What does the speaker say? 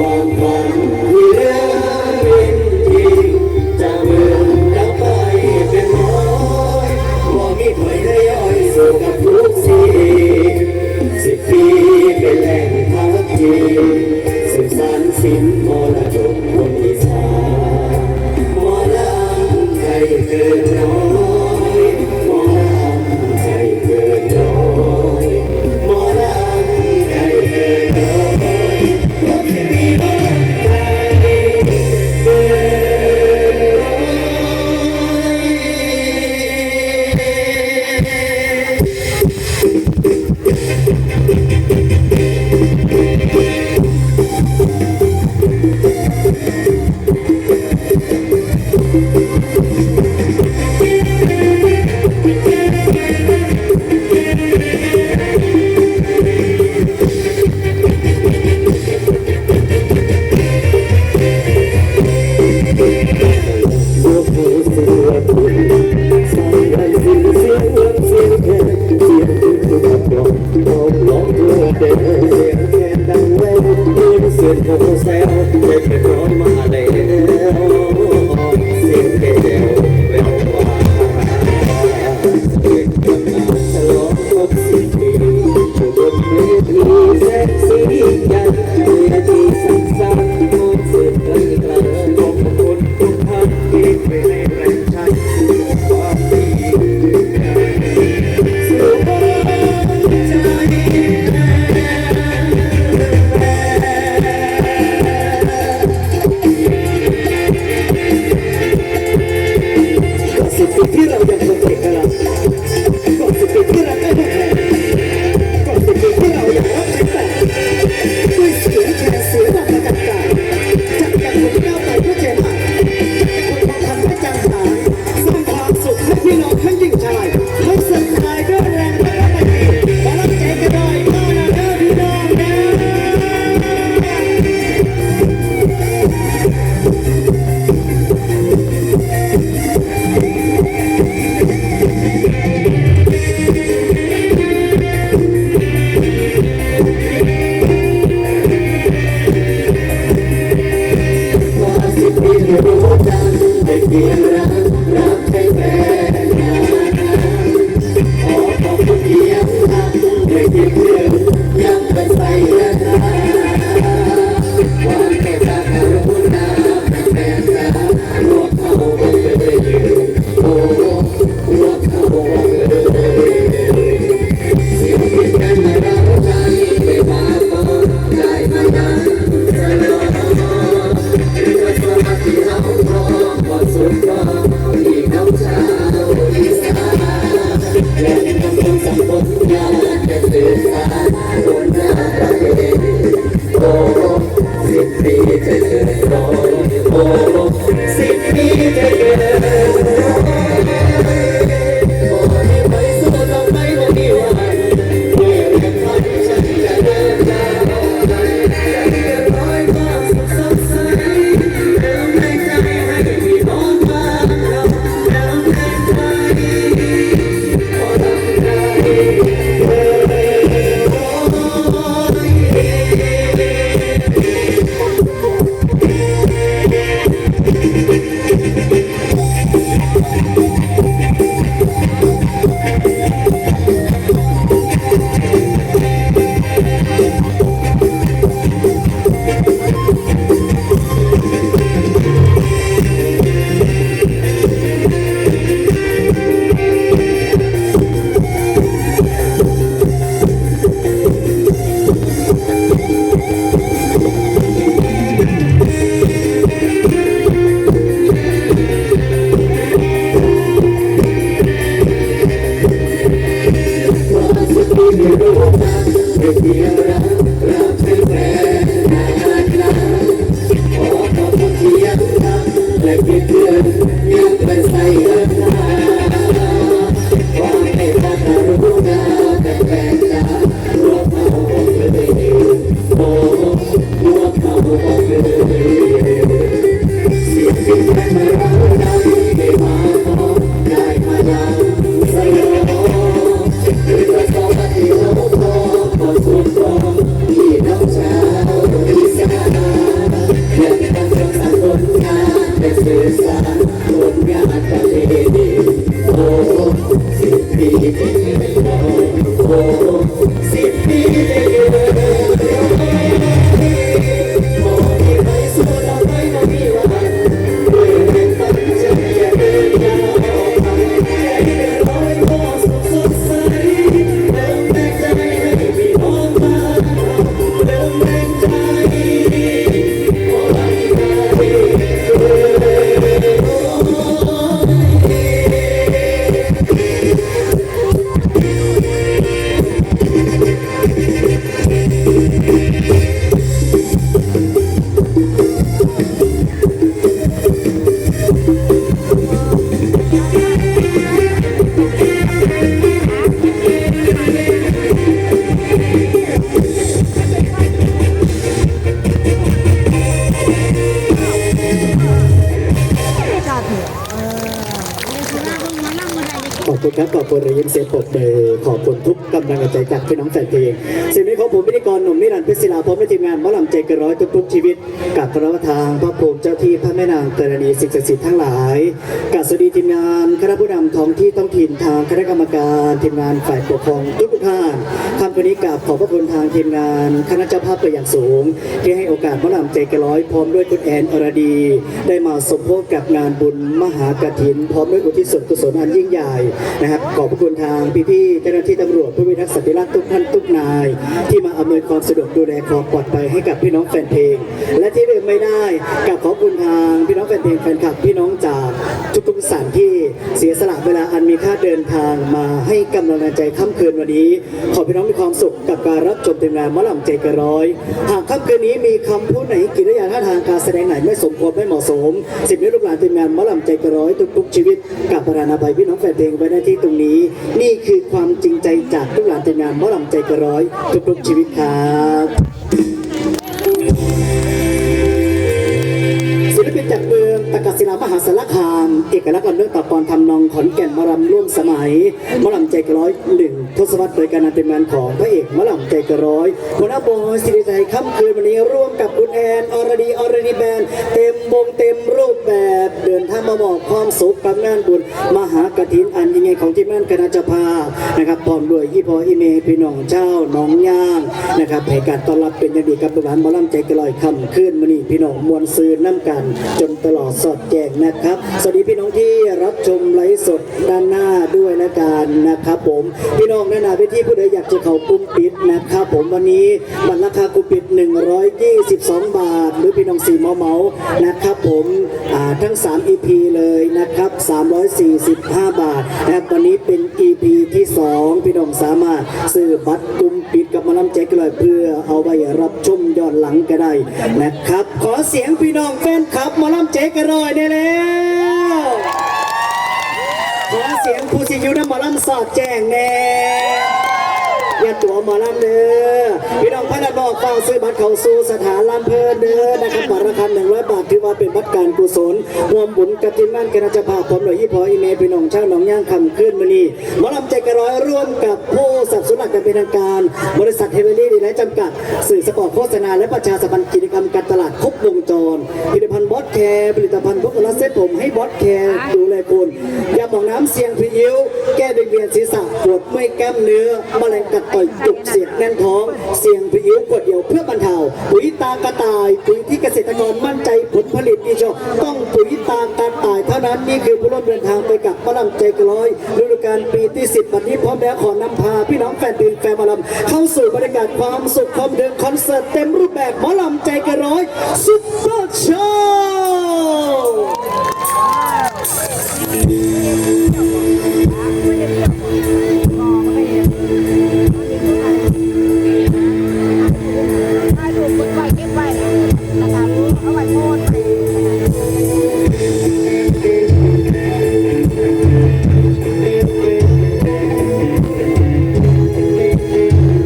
คว ให้ baby. อบคุณครับขอบคุณระยินเสียงปรบมือขอบคุณทุกกำลังใจจากพี่น้องแฟนเพลงสิ่งนี้ของผมพิธีกรหนุ่มนิรันดร์พชรศิลาพร้อมด้วยทีมงานมอลำใจเกนร้อยทุกๆชีวิตกับพระประทางพระภูมิเจ้าที่พระแม่นางกรณีสิ่งศักดิ์สิทธิ์ทั้งหลายกับสวัสดีทีมงานคณะผู้นำท้องที่ท้องถิ่นทางคณะกรรมการทีมงานฝ่ายปกครองทุกท่านคำวันนี้กับขอบพระคุณทางทีมงานคณะเจ้าภาพเป็นอย่างสูง ที่ให้โอกาสมอลำใจเกนร้อยพร้อมด้วยคุณแอนอรดี ได้มาสมโภชกับงานบุญมหากฐิน พร้อมด้วยอุทิศส่วนกุศลอันยิ่งใหญ่นะครับขอบพระคุณทางพี่ๆเจ้าหน้าที่ตำรวจผู้พิทักษ์สันติราษฎร์ทุกท่านทุกนาย ที่มาอำนวยความสะดวกดูแลความปลอดภัยให้กับพี่น้องแฟนเพลง และที่ลืมไม่ได้กับขอบคุณทางพี่น้องแฟนเพลงแฟนคลับพี่น้องจากทุกๆสถานที่เสียสละเวลาอันมีค่าเดินทางมาให้กำลังใจค่ำคืนวันนี้ ขอพี่น้องมีความสุขกับการรับชมเต็มงานหมอลำใจกระร้อย หากค่ำคืนนี้มีคำพูดไหนกิริยาท่าทางการแสดงไหนไม่สมควรไม่เหมาะสมสิบนิ้วลูกหลานทีมงานหมอลำใจกระร้อยทุกๆชีวิตกับประธานาภัยพี่น้องแฟนเพลงไว้หน้าที่ตรงนี้ นี่คือความจริงใจจากลูกหลานทีมงานมอลำใจกระร้อยทุกๆชีวิตครับ องตะกัศิลามหาสารคาม เอกลักษณ์ลำเรื่องตะกอนทำนองขอนแก่นมารำร่วมสมัยมะลำใจกระร้อยหนึ่งทศวรรษโดยการนำเป็นงานของพระเอกมะลำใจกระร้อยหัวหน้าบอยสิริชัยค่ำคืนวันนี้ร่วมกับคุณแอนอรดีอรดีแบนเต็มวงเต็มรูปแบบเดินทางมาบอกความสุขกับงานบุญมหากฐินอันยิ่งใหญ่ของที่แมงานคณะจาภานะครับพร้อมด้วยยี่พออีเมพี่น้องเจ้าน้องย่างนะครับให้การต้อนรับเป็นอย่างดีกับลูกหลานมอลำใจกระร้อยค่ำคืนวันนี้พี่น้องมวลซืนน้ำกัน จนตลอดสอดแจงนะครับ สวัสดีพี่น้องที่รับชมไลฟ์สดด้านหน้าด้วยละกันนะครับผมพี่น้องด้านหน้าเวทีผู้ใดอยากจะเข้ากลุ่มปิดนะครับผมวันนี้บัตรราคากลุ่มปิด 122 บาท หรือพี่น้องสี่เมาเมานะครับผมทั้ง 3 EP เลยนะครับ 345 บาทนะครับวันนี้เป็น EP ที่ 2 พี่น้องสามารถซื้อบัตรกลุ่มปิดกับมาลำแจ็คเลยเพื่อเอาไว้รับชมย้อนหลังก็ได้นะครับ ขอเสียงพี่น้องแฟนคลับมาลำแจ็คกันหน่อยได้แล้วขอเสียงผู้สิอยุน้ำหมอลำสอดแจ้งแน่ อย่าตัวหมอลำเด้อพี่น้องพนักบอกเฝ้าซื้อบัตรเข้าสู่สถานลำเพลินเด้อนะครับบัตรราคาหนึ่งร้อยบาทถือว่าเป็นบัตรการกุศลรวมบุญกับทีมงานคณะจ้าภาพผมหน่วยยี่พออีเมลพี่น้องชาวหนองย่างคำขึ้นมานี่หมอลำใจกระร้อยร่วมกับผู้สับสนักการเป็นทางการ บริษัทเฮเวอรี่ดีและจำกัด สื่อสปอร์ตโฆษณาและประชาสัมพันธ์กิจกรรมการตลาดครบวงจรผลิตภัณฑ์บอสแคร์ผลิตภัณฑ์พวกกระเซ็ตผมให้บอสแคร์ดูแลคุณยาหมองน้ำเสียงพิ้ว ก้เวียเวียนศีรษะปวดเมื่อยกล้ามเนื้อแมลงกัดต่อยจุกเสียดแน่นท้อง เสียงพริ้วกดเดียวเพื่อบรรเทาปุ๋ยตากระต่ายปุ๋ยที่เกษตรกรมั่นใจผลผลิตดีชอบต้องปุ๋ยตากระต่ายเท่านั้นนี่คือผู้ร่วมเดินทางไปกับมะลำใจกระร้อยฤดูกาลปีที่10วันนี้พร้อมแล้วขอนำพาพี่น้องแฟนเพลงแฟนมอลำเข้าสู่บรรยากาศความสุขความเดินคอนเสิร์ตเต็มรูปแบบหมอลำใจกระร้อยซุปเปอร์โชว์